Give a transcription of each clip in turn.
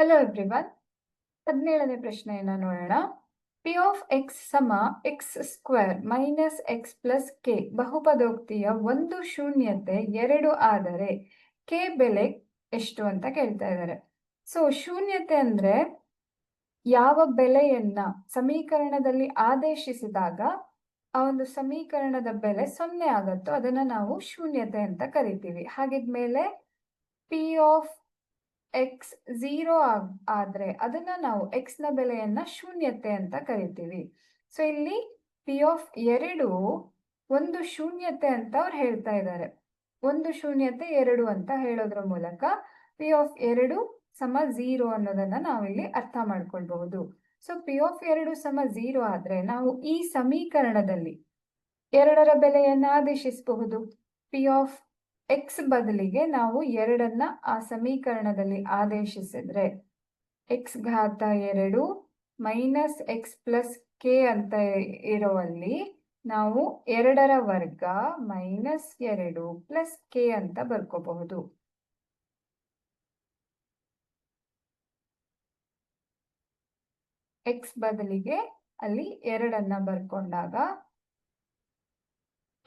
Hello everyone ಹದಿನೇಳನೇ ಪ್ರಶ್ನೆಯನ್ನ ನೋಡೋಣ. ಪಿ ಆಫ್ ಎಕ್ಸ್ ಸಮ X square minus X plus K ಬಹುಪದೋಕ್ತಿಯ ಒಂದು ಶೂನ್ಯತೆ ಎರಡು ಆದರೆ ಕೆ ಬೆಲೆ ಎಷ್ಟು ಅಂತ ಕೇಳ್ತಾ ಇದ್ದಾರೆ. ಸೊ ಶೂನ್ಯತೆ ಅಂದ್ರೆ ಯಾವ ಬೆಲೆಯನ್ನ ಸಮೀಕರಣದಲ್ಲಿ ಆದೇಶಿಸಿದಾಗ ಆ ಒಂದು ಸಮೀಕರಣದ ಬೆಲೆ ಸೊನ್ನೆ ಆಗತ್ತೋ ಅದನ್ನ ನಾವು ಶೂನ್ಯತೆ ಅಂತ ಕರಿತೀವಿ. ಹಾಗಿದ್ಮೇಲೆ ಪಿ ಆಫ್ ಎಕ್ಸ್ ಝೀರೋ ಆದ್ರೆ ಅದನ್ನ ನಾವು ಎಕ್ಸ್ನ ಬೆಲೆಯನ್ನ ಶೂನ್ಯತೆ ಅಂತ ಕರಿತೀವಿ. ಸೊ ಇಲ್ಲಿ ಪಿ ಆಫ್ ಎರಡು ಒಂದು ಶೂನ್ಯತೆ ಅಂತ ಅವ್ರು ಹೇಳ್ತಾ ಇದ್ದಾರೆ ಒಂದು ಶೂನ್ಯತೆ ಎರಡು ಅಂತ ಹೇಳೋದ್ರ ಮೂಲಕ ಪಿ ಆಫ್ ಎರಡು ಸಮ ಝೀರೋ ಅನ್ನೋದನ್ನ ನಾವಿಲ್ಲಿ ಅರ್ಥ ಮಾಡ್ಕೊಳ್ಬಹುದು. ಸೊ ಪಿ ಆಫ್ ಎರಡು ಸಮ ಝೀರೋ ಆದ್ರೆ ನಾವು ಈ ಸಮೀಕರಣದಲ್ಲಿ ಎರಡರ ಬೆಲೆಯನ್ನ ಆದೇಶಿಸಬಹುದು. ಪಿ ಆಫ್ ಎಕ್ಸ್ ಬದಲಿಗೆ ನಾವು ಎರಡನ್ನ ಆ ಸಮೀಕರಣದಲ್ಲಿ ಆದೇಶಿಸಿದ್ರೆ ಎಕ್ಸ್ ಘಾತ ಎರಡು ಮೈನಸ್ ಎಕ್ಸ್ ಪ್ಲಸ್ ಕೆ ಅಂತ ಇರುವಲ್ಲಿ ನಾವು ಎರಡರ ವರ್ಗ ಮೈನಸ್ ಎರಡು ಪ್ಲಸ್ ಕೆ ಅಂತ ಬರ್ಕೋಬಹುದು. ಎಕ್ಸ್ ಬದಲಿಗೆ ಅಲ್ಲಿ ಎರಡನ್ನ ಬರ್ಕೊಂಡಾಗ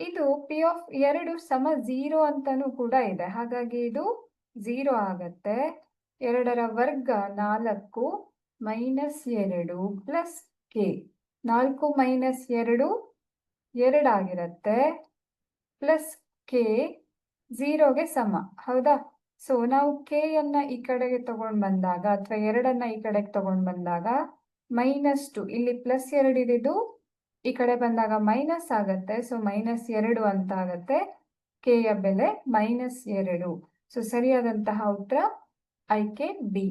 ಇದು ಪಿ ಆಫ್ ಎರಡು ಸಮ ಝೀರೋ ಅಂತಾನೂ ಕೂಡ ಇದೆ. ಹಾಗಾಗಿ ಇದು ಝೀರೋ ಆಗತ್ತೆ. ಎರಡರ ವರ್ಗ ನಾಲ್ಕು ಮೈನಸ್ ಎರಡು ಪ್ಲಸ್ ಕೆ ನಾಲ್ಕು ಮೈನಸ್ ಎರಡು ಎರಡಾಗಿರತ್ತೆ ಪ್ಲಸ್ ಕೆ ಝೀರೋಗೆ ಸಮ. ಹೌದಾ? ಸೊ ನಾವು ಕೆ ಅನ್ನ ಈ ಕಡೆಗೆ ತಗೊಂಡ್ ಬಂದಾಗ, ಅಥವಾ ಎರಡನ್ನ ಈ ಕಡೆಗೆ ತಗೊಂಡ್ ಬಂದಾಗ ಮೈನಸ್ ಟು ಇಲ್ಲಿ ಪ್ಲಸ್ ಎರಡು ಇದ್ದು ಈ ಕಡೆ ಬಂದಾಗ ಮೈನಸ್ ಆಗತ್ತೆ. ಸೊ ಮೈನಸ್ ಎರಡು ಅಂತ ಆಗತ್ತೆ. ಕೆ ಯ ಬೆಲೆ ಮೈನಸ್ ಎರಡು. ಸೊ ಸರಿಯಾದಂತಹ ಉತ್ತರ ಆಯ್ಕೆ ಬಿ